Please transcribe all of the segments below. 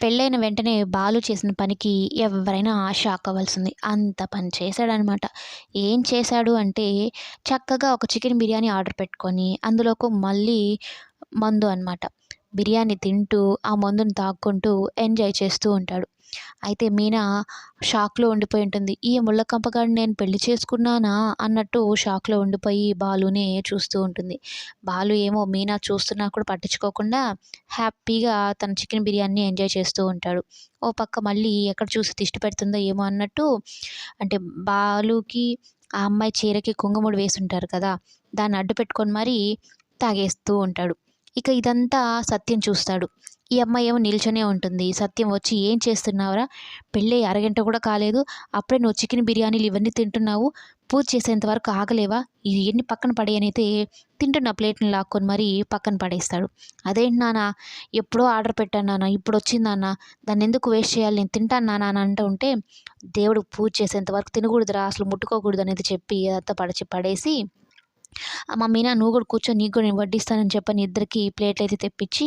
పెళ్ళైన వెంటనే బాలు చేసిన పనికి ఎవరైనా షాక్ అవ్వాల్సింది అంత పని చేశాడనమాట. ఏం చేశాడు అంటే చక్కగా ఒక చికెన్ బిర్యానీ ఆర్డర్ పెట్టుకొని అందులోకి మళ్ళీ మందు అనమాట బిర్యానీ తింటూ ఆ మందుని తాక్కుంటూ ఎంజాయ్ చేస్తూ ఉంటాడు. అయితే మీనా షాక్లో ఉండిపోయి ఉంటుంది. ఈ ముళ్ళకంపగాడిని నేను పెళ్ళి చేసుకున్నానా అన్నట్టు షాక్లో ఉండిపోయి బాలునే చూస్తూ ఉంటుంది. బాలు ఏమో మీనా చూస్తున్నా కూడా పట్టించుకోకుండా హ్యాపీగా తన చికెన్ బిర్యానీ ఎంజాయ్ చేస్తూ ఉంటాడు. ఓ పక్క మళ్ళీ ఎక్కడ చూసి తిష్టి పెడుతుందో ఏమో అన్నట్టు అంటే బాలుకి ఆ అమ్మాయి చీరకి కుంగుముడి వేసి ఉంటారు కదా దాన్ని అడ్డు పెట్టుకొని మరీ తాగేస్తూ ఉంటాడు. ఇక ఇదంతా సత్యం చూస్తాడు. ఈ అమ్మాయి ఏమో నిల్చొనే ఉంటుంది. సత్యం వచ్చి ఏం చేస్తున్నావురా? పెళ్ళి అరగంట కూడా కాలేదు. అప్పుడే నువ్వు చికెన్ బిర్యానీలు ఇవన్నీ తింటున్నావు. పూజ చేసేంత వరకు ఆగలేవా? ఎన్ని పక్కన పడేయనైతే తింటున్న ప్లేట్ని లాక్కొని మరీ పక్కన పడేస్తాడు. అదేంటి నాన్న? ఎప్పుడో ఆర్డర్ పెట్టాను నాన్న. ఇప్పుడు వచ్చింది నాన్న. దాన్ని ఎందుకు వేస్ట్ చేయాలి? నేను తింటాను నాన్న అని అంటూ ఉంటే దేవుడు పూజ చేసేంత వరకు తినకూడదురా. అసలు ముట్టుకోకూడదు అనేది చెప్పి అదంతా పడచి పడేసి మమ్మీనా మీనా నువ్వు కూడా కూర్చో నీకు కూడా నేను వడ్డిస్తానని చెప్పని ఇద్దరికి ప్లేట్లు అయితే తెప్పించి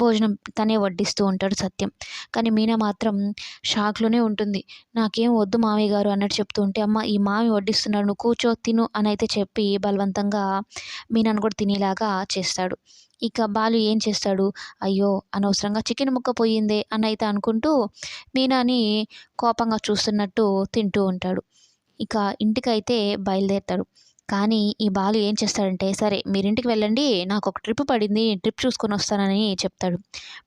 భోజనం తనే వడ్డిస్తూ ఉంటాడు సత్యం. కానీ మీనా మాత్రం షాక్లోనే ఉంటుంది. నాకేం వద్దు మామయ్య గారు అన్నట్టు చెప్తూ ఉంటే అమ్మ ఈ మామి వడ్డిస్తున్నాడు నువ్వు కూర్చో తిను అని అయితే చెప్పి బలవంతంగా మీనాను కూడా తినేలాగా చేస్తాడు. ఇక బాలు ఏం చేస్తాడు? అయ్యో అనవసరంగా చికెన్ ముక్క పోయిందే అని అయితే అనుకుంటూ మీనాని కోపంగా చూస్తున్నట్టు తింటూ ఉంటాడు. ఇక ఇంటికైతే బయలుదేరుతాడు. కానీ ఈ బాలు ఏం చేస్తాడంటే సరే మీరింటికి వెళ్ళండి నాకు ఒక ట్రిప్ పడింది ట్రిప్ చూసుకొని వస్తానని చెప్తాడు.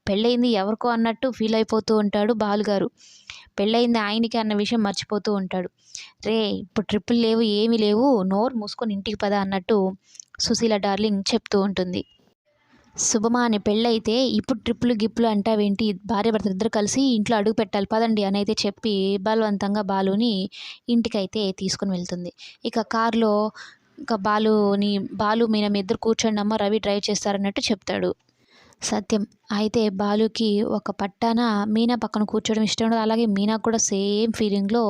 పెళ్ళయింది ఎవరికో అన్నట్టు ఫీల్ అయిపోతూ ఉంటాడు బాలుగారు. పెళ్ళయింది ఆయనకి అన్న విషయం మర్చిపోతూ ఉంటాడు. రే ఇప్పుడు ట్రిప్పులు లేవు ఏమీ లేవు నోరు మూసుకొని ఇంటికి పద అన్నట్టు సుశీల డార్లింగ్ చెప్తూ ఉంటుంది. శుభమా అని పెళ్ళైతే ఇప్పుడు ట్రిప్పులు గిప్పులు అంటావేంటి? భార్య భర్త ఇద్దరు కలిసి ఇంట్లో అడుగు పెట్టాలి. పదండి అని అయితే చెప్పి బలవంతంగా బాలుని ఇంటికైతే తీసుకుని వెళ్తుంది. ఇక కారులో ఇంకా బాలుని బాలు మీనం మీ ఇద్దరు కూర్చోండి అమ్మ రవి డ్రైవ్ చేస్తారన్నట్టు చెప్తాడు. సత్యం. అయితే బాలుకి ఒక పట్టాన మీనా పక్కన కూర్చోవడం ఇష్టం ఉండదు. అలాగే మీనా కూడా సేమ్ ఫీలింగ్లో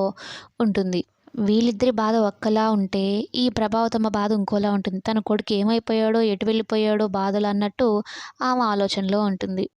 ఉంటుంది. వీళ్ళిద్దరి బాధ ఒక్కలా ఉంటే ఈ ప్రభావతమ్మ బాధ ఇంకోలా ఉంటుంది. తన కొడుకు ఏమైపోయాడో ఎటు వెళ్ళిపోయాడో బాధలు అన్నట్టు ఆమె ఆలోచనలో ఉంటుంది.